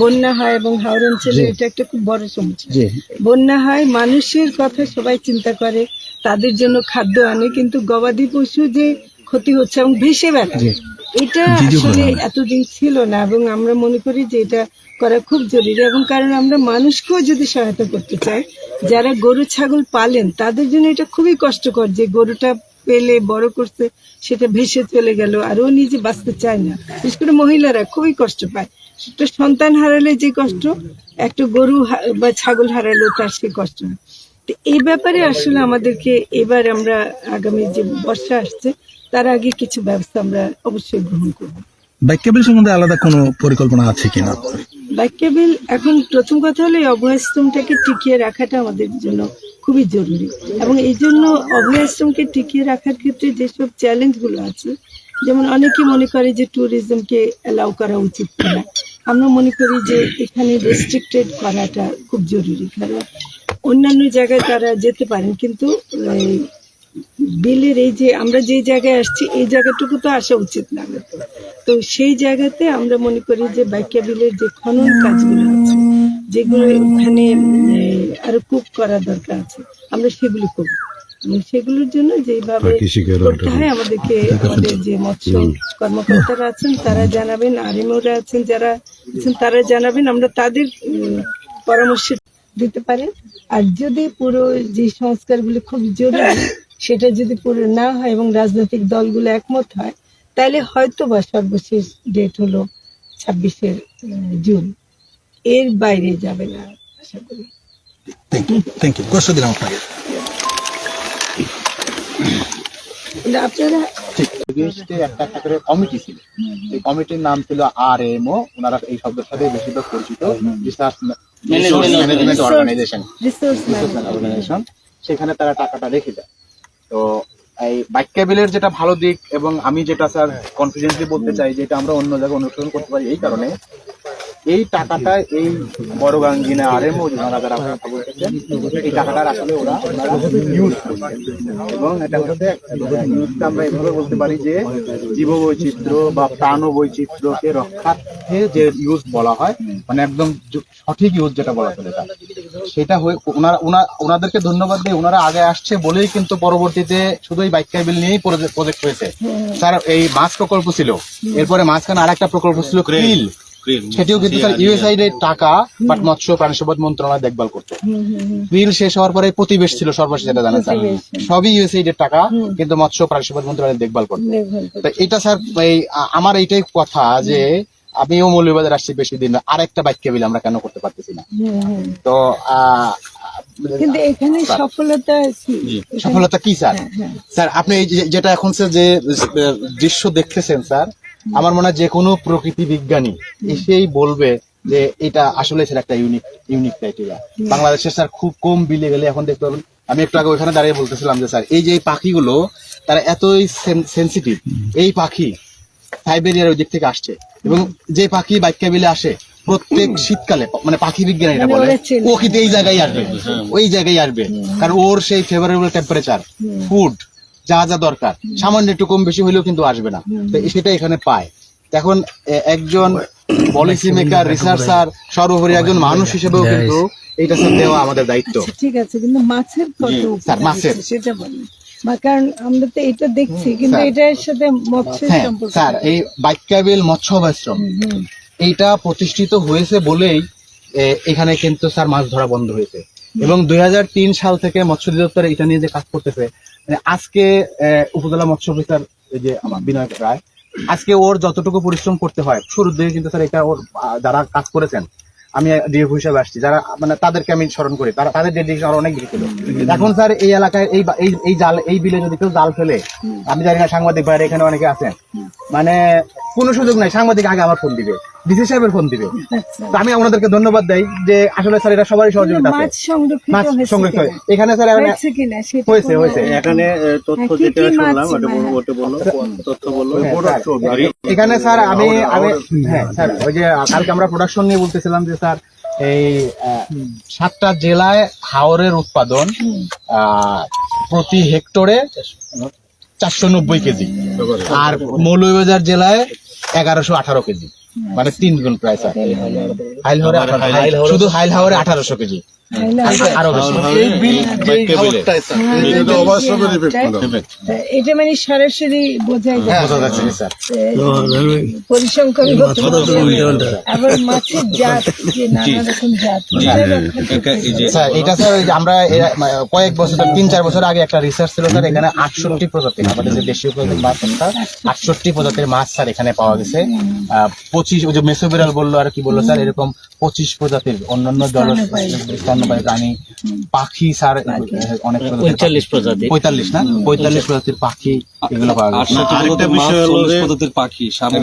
বন্যা হয় এবং হাওড় অঞ্চলে এটা একটা খুব বড় সমস্যা। বন্যা হয় মানুষের কথা সবাই চিন্তা করে তাদের জন্য খাদ্য আনে কিন্তু গবাদি পশু যে ক্ষতি হচ্ছে এবং ভেসে বেড়ায় এটা আসলে এতদিন ছিল না এবং আমরা মনে করি যে এটা করা খুব জরুরি এবং কারণ আমরা মানুষকেও যদি সহায়তা করতে চাই যারা গরু ছাগল পালেন তাদের জন্য এটা খুবই কষ্টকর যে গরুটা পেলে বড় করতে সেটা ভেসে চলে গেল আর ও নিজে বাঁচতে চায় না। বিশেষ করে মহিলারা খুবই কষ্ট পায়। একটা সন্তান হারালে যে কষ্ট একটা গরু বা ছাগল হারালেও তার সে কষ্ট। তো এই ব্যাপারে আসলে আমাদেরকে এবার আমরা আগামী যে বর্ষা আসছে তার আগে কিছু ব্যবস্থা আমরা অবশ্যই গ্রহণ করব। বাইক কেবল সম্বন্ধে আলাদা কোনো পরিকল্পনা আছে কিনা? বাইকেবিল এখন প্রথম কথা হলো এই অভয়াশ্রমটাকে টিকিয়ে রাখাটা আমাদের জন্য খুবই জরুরি। এবং এই জন্য অভয়াশ্রমকে টিকিয়ে রাখার ক্ষেত্রে যেসব চ্যালেঞ্জগুলো আছে যেমন অনেকে মনে করে যে ট্যুরিজমকে অ্যালাউ করা উচিত কিনা। আমরা মনে করি যে এখানে রেস্ট্রিক্টেড করাটা খুব জরুরি, কারণ অন্যান্য জায়গায় তারা যেতে পারেন, কিন্তু বিলের এই যে, আমরা যে জায়গায় আসছি, এই জায়গাটুকু তো আসা উচিত না। তো সেই জায়গাতে আমরা মনে করি যে বাইকা বিলের যে খনন কাজগুলো আছে, যেগুলো ওখানে আরও কুক করা দরকার আছে, আমরা সেগুলো করব সেগুলোর জন্য যেভাবে করতে হয় আমাদেরকে আমাদের যে মৎস্য কর্মকর্তারা আছেন তারা জানাবেন আরএমওরা আছেন যারা আছেন তারা জানাবেন আমরা তাদের উম, পরামর্শ দিতে পারেন আর যদি পুরো যে সংস্কারগুলো খুব জরুরি সেটা যদি পুরো না হয় এবং রাজনৈতিক দলগুলো একমত হয় তাহলে হয়তো বা সর্বশেষ ডেট হলো ছাব্বিশে জুন। এর বাইরে যাবে না আশা করি। থ্যাংক ইউ থ্যাংক ইউ কষ্ট দিলাম আপনাকে। কিন্তু আপনারা একটা একটা করে কমিটি ছিল। এই কমিটির নাম ছিল আর এম ও ওনারা এই শব্দের সাথে বেশিরভাগ পরিচিত। Research management organisation resource organisation সেখানে তারা টাকাটা রেখে দেয়। তো এই বাক্যা বিলের যেটা ভালো দিক এবং আমি যেটা স্যার কনফিডেন্সলি বলতে চাই যেটা আমরা অন্য জায়গায় অনুসরণ করতে পারি এই কারণে। এই টাকাটা এই বড় গাঙ্গিনা আর এম যারা কথা বলতেছেন এই টাকাটার আসলে ওরা ইউজ এবং এটা হচ্ছে ইউজটা আমরা এভাবে বলতে পারি যে জীব বৈচিত্র্য বা প্রাণ বৈচিত্র্যকে রক্ষার্থে যে ইউজ বলা হয় মানে একদম সঠিক ইউজ যেটা বলা চলে সেটা হয়ে ওনারা ওনা- ওনাদেরকে ধন্যবাদ দিয়ে ওনারা আগে আসছে বলেই কিন্তু পরবর্তীতে শুধু এই বাইক বিল নিয়েই প্রজেক্ট হয়েছে। স্যার এই মাছ প্রকল্প ছিল। এরপরে মাঝখানে আর একটা প্রকল্প ছিল ক্রিল সেটিও কিন্তু স্যার ইউএসআইড এর টাকা বাট মৎস্য প্রাণী সম্পদ মন্ত্রণালয় দেখভাল করতো। বিল শেষ হওয়ার পরে প্রতিবেশ ছিল সর্বশেষ যেটা জানেন স্যার। সবই ইউএসআইড এর টাকা কিন্তু মৎস্য প্রাণী সম্পদ মন্ত্রণালয় দেখভাল করতো। তো এটা স্যার এই আমার এইটাই কথা যে আমিও মৌলবাজার আসছি বেশি দিন না। আরেকটা বাক্য বিল আমরা কেন করতে পারতেছি না? তো আহ, কিন্তু এখানে সফলতা কি? সফলতা কি স্যার? হ্যাঁ, হ্যাঁ। স্যার আপনি এই যে- যেটা এখন স্যার যে দৃশ্য দেখতেছেন স্যার আমার মনে হয় যে কোনো প্রকৃতি বিজ্ঞানী এসেই বলবে যে এটা আসলে স্যার একটা ইউনিক ইউনিক ক্রাইটেরিয়া বাংলাদেশে স্যার খুব কম বিলে গেলে এখন দেখতে পাবেন আমি একটু আগে ওইখানে দাঁড়িয়ে বলতেছিলাম যে স্যার এই যে এই পাখিগুলো তারা এতই সেন্সিটিভ এই পাখি সাইবেরিয়ার ওই দিক থেকে আসছে এবং যে পাখি বাইকা বিলে আসে প্রত্যেক শীতকালে মানে পাখি বিজ্ঞানী এটা মানে বলে ও কিন্তু এই জায়গায় আসবে ওই জায়গায় আসবে কারণ ওর সেই ফেভারেবল টেম্পারেচার ফুড যা যা দরকার। সামান্য একটু কম বেশি হলেও কিন্তু আসবে না। তো সেটা এখানে পায়। এখন একজন পলিসি মেকার রিসার্চার সর্বোপরি একজন মানুষ হিসেবেও কিন্তু এইটা স্যার দেওয়া আমাদের দায়িত্ব। আচ্ছা, ঠিক আছে কিন্তু মাছের কত স্যার, মাছের। সেটা বলেন। বা কারণ আমরা তো এটা দেখছি কিন্তু। এটার সাথে মৎস্যের হ্যাঁ সম্পর্ক স্যার এই বাইকাবিল মৎস্য এইটা প্রতিষ্ঠিত হয়েছে বলেই এখানে কিন্তু স্যার মাছ ধরা বন্ধ হয়েছে। এবং দুই হাজার তিন সাল থেকে মৎস্য অধিদপ্তর এটা নিয়ে যে কাজ করতেছে আজকে এ, উপজেলা মৎস্য অফিসার এই যে আমার বিনয় রায় আজকে ওর যতটুকু পরিশ্রম করতে হয় শুরুর দিকে কিন্তু স্যার এটা ওর যারা কাজ করেছেন আমি ডিএফ হিসাবে আসছি যারা মানে তাদেরকে আমি স্মরণ করি তারা তাদের ডেডিকেশন আরও অনেক বেশি ছিল। এখন স্যার এই এলাকায় এই এই জাল এই বিলে যদি কেউ জাল ফেলে আমি জানি না সাংবাদিক ভাইয়ের এখানে অনেকে আছেন মানে কোনো সুযোগ নাই সাংবাদিক আগে আমার ফোন দিবে। ডিসি সাহেবের ফোন দিবে। আমি ওনাদেরকে ধন্যবাদ দেই যে আসলে স্যার এটা সবারই সহযোগিতা মাছ সংরক্ষিত হয়েছে হয়। এখানে স্যার এখানে হয়েছে হয়েছে, এখানে তথ্য হ্যাঁ, যেটা শুনলাম ওটা হ্যাঁ। বলল তথ্য বলল হ্যাঁ, এখানে স্যার আমি আমি হ্যাঁ স্যার ওই যে কালকে আমরা প্রোডাকশন নিয়ে বলতেছিলাম যে স্যার এই সাতটা জেলায় হাওরের উৎপাদন আহ, প্রতি হেক্টরে চারশো নব্বই কেজি। আর মৌলভীবাজার জেলায় এগারোশো আঠারো কেজি। মানে তিন গুণ প্রায় স্যার হাইল হাওরে শুধু হাইল হাওরে আঠারোশো কেজি। আরও বেশি তা এটা মানে সরাসরি বোঝাই যায় বোঝা যাচ্ছে কি স্যার পরিসংখ্যান আবার মাছের জাত যে নানা রকম জাত। এটা স্যার আমরা কয়েক বছর তিন চার বছর আগে একটা রিসার্চ ছিল স্যার এখানে আটষট্টি প্রজাতির আমাদের যে দেশীয় প্রজাতির মাছ আটষট্টি প্রজাতির মাছ স্যার এখানে পাওয়া গেছে। আহ, পঁচিশ ওই যে মেসোবেরাল বলল আর কি বলল স্যার এরকম পঁচিশ প্রজাতির অন্যান্য জল স্তন্যপায়ী প্রাণী পাখি স্যার অনেক পঁয়তাল্লিশ প্রজাতি পঁয়তাল্লিশ না? পঁয়তাল্লিশ প্রজাতির পাখি এগুলো পাওয়া গেছে আরেকটা বিষয় হলো যে প্রজাতির পাখি সামনে।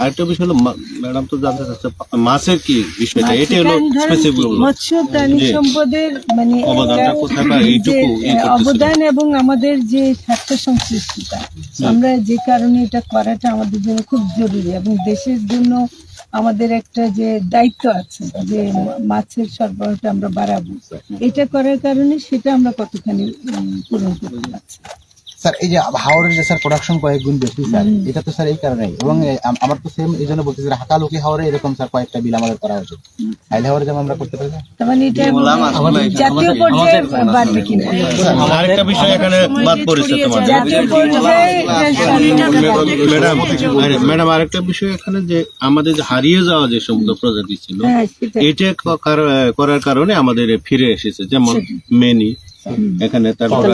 আরেকটা বিষয় হলো ম্যাডাম তো জানতে চাচ্ছে মাছের কি বিষয়টা? এটা হলো স্পেসিফিক মৎস্য প্রাণী সম্পদের মানে অবদানটা কোথায় বা এইটুকু অবদান এবং আমাদের যে স্বার্থ সংশ্লিষ্টতা। আমরা যে কারণে এটা করাটা আমাদের জন্য খুব জরুরি এবং দেশের জন্য আমাদের একটা যে দায়িত্ব আছে যে মাছের সরবরাহটা আমরা বাড়াবো। এটা করার কারণে সেটা আমরা কতখানি পূরণ করতে পারছি। স্যার এই যে হাওড়ের যে স্যার প্রোডাকশন কয়েক গুণ বেশি স্যার এটা তো স্যার এই কারণেই। এবং আমার তো সেম এই জন্য বলতেছি হাকালুকি হাওড়ে এরকম স্যার কয়েকটা বিল আমাদের করা উচিত। হাইল হাওড়ে যেমন আমরা করতে পারি মানে এটা জাতীয় পর্যায়ে বাড়বে কিনা আরেকটা বিষয় এখানে বাদ পড়েছে এটা ম্যাডাম ম্যাডাম আরেকটা বিষয় এখানে যে আমাদের যে হারিয়ে যাওয়া যে সমস্ত প্রজাতি ছিল হ্যাঁ এটা করার কারণে আমাদের ফিরে এসেছে যেমন মেনি এখানে তারপরে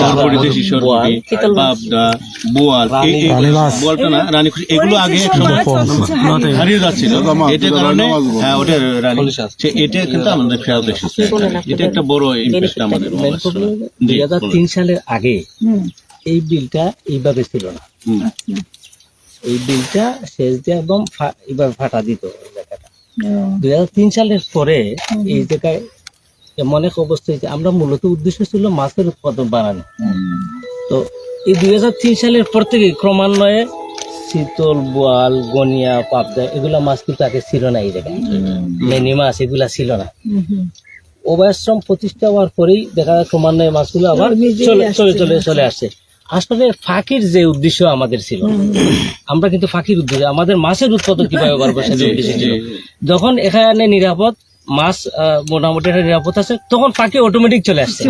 তারপরে দেশি সরপুরি পাবদা বোয়াল। বোয়ালটা না রানীখুশি এগুলো আগে হারিয়ে যাচ্ছিল। এটা কারণে হ্যাঁ ওটা রানী। এটা কিন্তু আমাদের ফেরত এসেছে। এটা একটা বড় ইম্প্যাক্ট আমাদের দুই হাজার তিন সালের আগে এই বিলটা এইভাবে ছিল না। হুম। এই বিলটা শেষ দিয়ে একদম এইভাবে ফাটা দিত জায়গাটা। দুই হাজার তিন সালের পরে এই জায়গায় এক অবস্থা আমরা মূলত উদ্দেশ্য ছিল মাছের উৎপাদন বাড়ানো। তো এই দুই হাজার তিন সালের পর থেকে ক্রমান্বয়ে শীতল বোয়াল গনিয়া পাবদা এগুলা মাছ কিন্তু আগে ছিল না এই জায়গায়। মেনি মাছ এগুলা ছিল না। অভয়াশ্রম প্রতিষ্ঠা হওয়ার পরেই দেখা যায় ক্রমান্বয়ে মাছগুলো আবার চলে চলে চলে চলে আসছে। আসলে ফাঁকির যে উদ্দেশ্য আমাদের ছিল আমরা কিন্তু ফাঁকির উদ্দেশ্য আমাদের মাছের উৎপাদন কীভাবে করব সেটা উদ্দেশ্য ছিল। যখন এখানে নিরাপদ মাছ আহ, মোটামুটি একটা নিরাপদ আছে। তখন ফাঁকি অটোমেটিক চলে আসছে।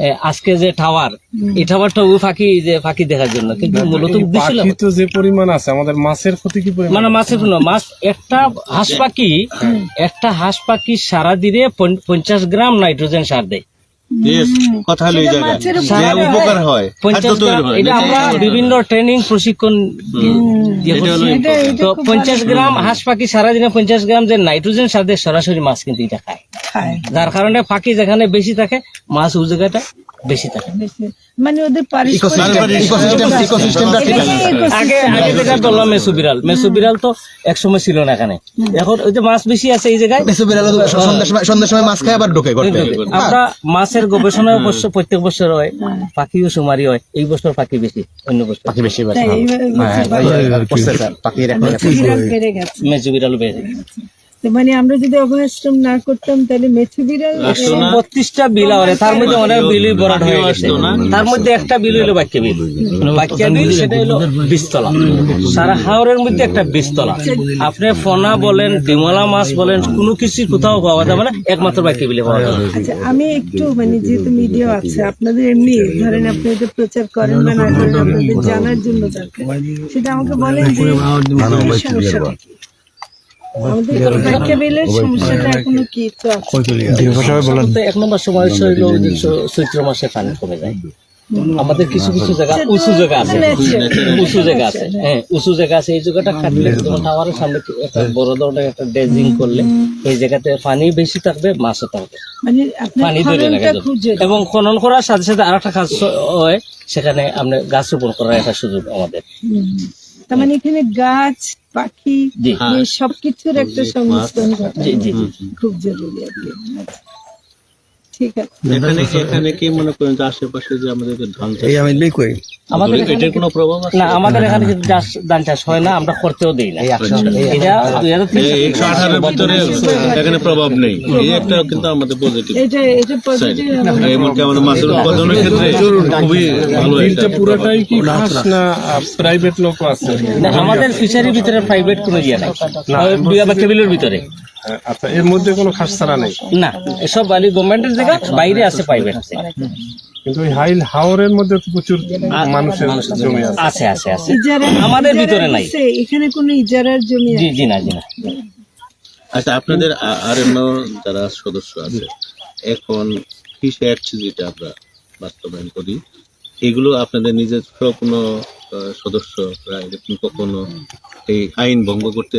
হ্যাঁ। আজকে যে টাওয়ার এই টাওয়ারটা ওই ফাঁকি যে ফাঁকি দেখার জন্য। কিন্তু মূলত উদ্দেশ্য তো যে পরিমাণ আছে আমাদের মাছের ক্ষতি কি পরিমাণ? মানে মাছের মাছ একটা হাঁস পাখি একটা হাঁস পাখি সারা দিনে পঞ্চাশ গ্রাম নাইট্রোজেন সার দেয়। কথা হলো এই জায়গায়। উপকার উপকার হয় খাদ্য পঞ্চাশ তৈরি গ্রাম এটা আমরা বিভিন্ন ট্রেনিং প্রশিক্ষণ তো পঞ্চাশ গ্রাম হাঁস পাখি সারাদিনে পঞ্চাশ গ্রাম যে নাইট্রোজেন সার দেয় সরাসরি মাছ কিন্তু এটা খায়। খায়। যার কারণে পাখি যেখানে বেশি থাকে মাছ ওই জায়গাটা বেশি থাকে। মানে ওদের পারিশ্রমিক ইকোসিস্টেম ইকোসিস্টেম ইকোসিস্টেমটা ঠিক আছে আগে আগে যেটা বললাম মেসু বিড়াল মেসু বিড়াল তো এক ছিল না এখানে। এখন ওই যে মাছ বেশি আছে এই জায়গায় সন্ধ্যার সময় মাছ খায় আবার ঢোকে করতে আমরা মাছের গবেষণা অবশ্য প্রত্যেক বছর হয়। পাখিও সুমারি হয়। এই বছর পাখি বেশি অন্য বছর। পাখি বেশি পাখির বেড়ে মেসু বিড়ালও বেড়ে মানে আমরা যদি অভয়াশ্রম না করতাম তাহলে মেথু বিড়াল বত্রিশটা বিল আছে তার মধ্যে অনেক বিলই বরাদ হয়ে গেছে তার মধ্যে একটা বিল হইল বাক্য বিল বাক্য বিল সেটা হলো বিস্তলা সারা হাওরের মধ্যে একটা বিস্তলা আপনি ফনা বলেন ডিমলা মাছ বলেন কোনো কিছু কোথাও পাওয়া যাবে না একমাত্র বাক্য বিলে পাওয়া যাবে আচ্ছা আমি একটু মানে যেহেতু মিডিয়া আছে আপনাদের এমনি ধরেন আপনি এটা প্রচার করেন বা না করেন আপনাদের জানার জন্য দরকার সেটা আমাকে বলেন যে এক নম্বর সময় হইল চৈত্র মাসে পানি কমে যায়। আমাদের কিছু কিছু জায়গা উঁচু জায়গা আছে। উঁচু জায়গা আছে। হ্যাঁ উঁচু জায়গা আছে। এই জায়গাটা কাটলে যেমন টাওয়ারের সামনে একটা বড় ধরনের একটা ড্রেজিং করলে এই জায়গাতে পানি বেশি থাকবে মাছও থাকবে। মানে পানি ধরে রাখা। এবং খনন করার সাথে সাথে আরেকটা কাজ হয় সেখানে আমরা গাছ রোপণ করার একটা সুযোগ আমাদের। তার মানে এখানে গাছ পাখি সবকিছুর একটা সংমিশ্রণ ঘটে খুব জরুরি আর কি। ঠিক আছে। এখানে এখানে কি মনে করেন যে আশেপাশে যে আমাদের ধান চাষ এই আমি লিকুই আমাদের এখানে এটার কোনো প্রভাব আছে? না আমাদের এখানে কিন্তু চাষ- ধান চাষ হয় না আমরা করতেও দিই না। এটা ভিতরে এখানে প্রভাব নেই। এই একটা কিন্তু আমাদের পজিটিভ এটা এটা পজিটিভ এমনকি আমাদের মাছের উৎপাদনের ক্ষেত্রে খুবই ভালো বিলটা পুরোটাই কি খাস না। প্রাইভেট লোক আছে? না, আমাদের ফিশারির ভিতরে প্রাইভেট কোনো ইয়ে নাই। দুই টেবিলের ভিতরে। আচ্ছা এর মধ্যে কোনো খাস ছাড়া নেই? না এসব বালি গভর্নমেন্টের জায়গা বাইরে আছে প্রাইভেট কিন্তু ওই হাইল হাওরের মধ্যে তো প্রচুর মানুষের জমি আছে। আছে আছে আমাদের ভিতরে নাই। এখানে কোনো ইজারার জমি জি জি না জি না। আচ্ছা আপনাদের আর যারা সদস্য আছে এখন ফিশ অ্যাক্ট যেটা আমরা বাস্তবায়ন করি? এগুলো আপনাদের নিজস্ব কোনো আহ, সদস্যরা এরকম কখনো এই আইন ভঙ্গ করতে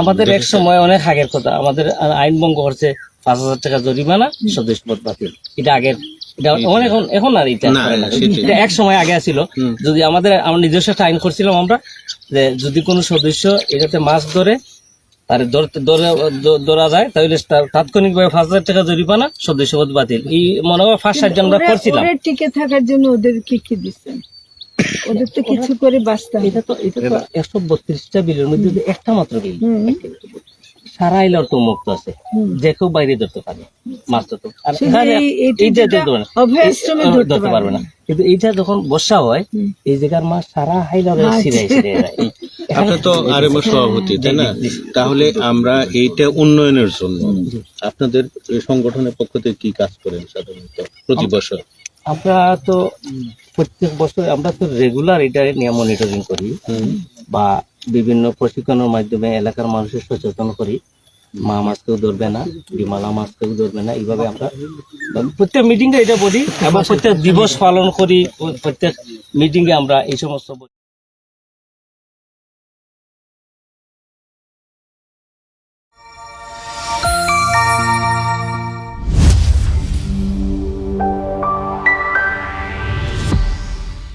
আমাদের এক সময় অনেক আগের কথা। আমাদের আইন ভঙ্গ করছে পাঁচ হাজার টাকা জরিমানা সদস্য পদ বাতিল। এটা আগের এখন এখন আর এটা এক সময় আগে ছিল যদি আমাদের আমরা নিজস্ব একটা আইন করছিলাম আমরা যে যদি কোনো সদস্য এটাতে মাছ ধরে তার ধরতে ধরে ধরা যায় তাহলে তার তাৎক্ষণিকভাবে পাঁচ হাজার টাকা জরিমানা সদস্য পদ বাতিল। এই মনে হয় ফার্স্ট সার্জ আমরা করছিলাম। টিকে থাকার জন্য ওদের কি কি দিচ্ছেন? ওদের তো কিছু করে বাঁচতে হবে এটা তো এটা তো একশো বত্রিশটা বিলের মধ্যে একটা মাত্র বিল। সারা তো মুক্ত আছে। যে কেউ বাইরে ধরতে পারে মাছ ধরতে আর এখানে এই- এইটা এইটা ধরতে পারে অভয়াশ্রমে ধরতে ধরতে পারবে না। কিন্তু এইটা যখন বর্ষা হয় এই জায়গার মাছ সারা হাইলার আচ্ছা। এই- আপনার তো আরএমও সভাপতি তাই না? তাহলে আমরা এইটা উন্নয়নের জন্য আপনাদের সংগঠনের পক্ষ থেকে কি কাজ করেন সাধারণত প্রতি বছর? আমরা তো প্রত্যেক বছর আমরা তো রেগুলার এটা নিয়ে মনিটরিং করি বা বিভিন্ন প্রশিক্ষণের মাধ্যমে এলাকার মানুষের সচেতন করি মা মাছকেও ধরবে না বিমালা মাছকেও ধরবে না এইভাবে আমরা প্রত্যেক মিটিংয়ে এটা বলি এবং প্রত্যেক দিবস পালন করি প্রত্যেক মিটিংয়ে আমরা এই সমস্ত বলি।